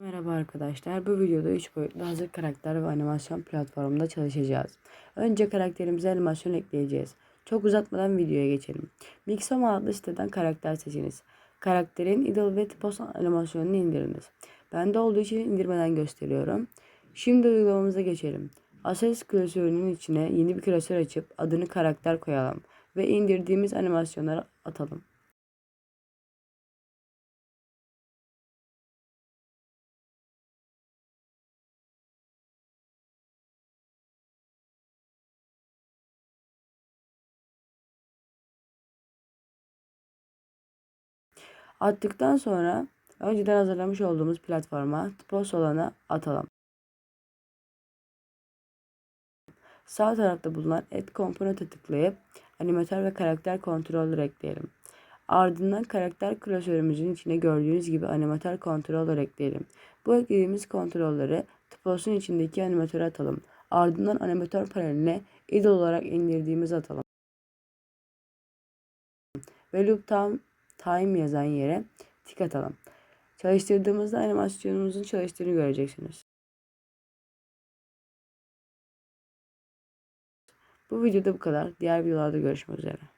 Merhaba arkadaşlar. Bu videoda 3 boyutlu hazır karakter ve animasyon platformunda çalışacağız. Önce karakterimize animasyon ekleyeceğiz. Çok uzatmadan videoya geçelim. Mixoma adlı siteden karakter seçiniz. Karakterin idle ve tipos animasyonunu indiriniz. Bende olduğu için indirmeden gösteriyorum. Şimdi uygulamamıza geçelim. Assets klasörünün içine yeni bir klasör açıp adını karakter koyalım ve indirdiğimiz animasyonları atalım. Attıktan sonra önceden hazırlamış olduğumuz platforma post olana atalım. Sağ tarafta bulunan Add Component'e tıklayıp animatör ve karakter kontrolleri ekleyelim. Ardından karakter klasörümüzün içine gördüğünüz gibi animatör kontroller ekleyelim. Bu eklediğimiz kontrolleri tıposun içindeki animatöre atalım. Ardından animatör paneline idle olarak indirdiğimiz atalım. Ve loop time, time yazan yere tik atalım. Çalıştırdığımızda animasyonumuzun çalıştığını göreceksiniz. Bu videoda bu kadar. Diğer videolarda görüşmek üzere.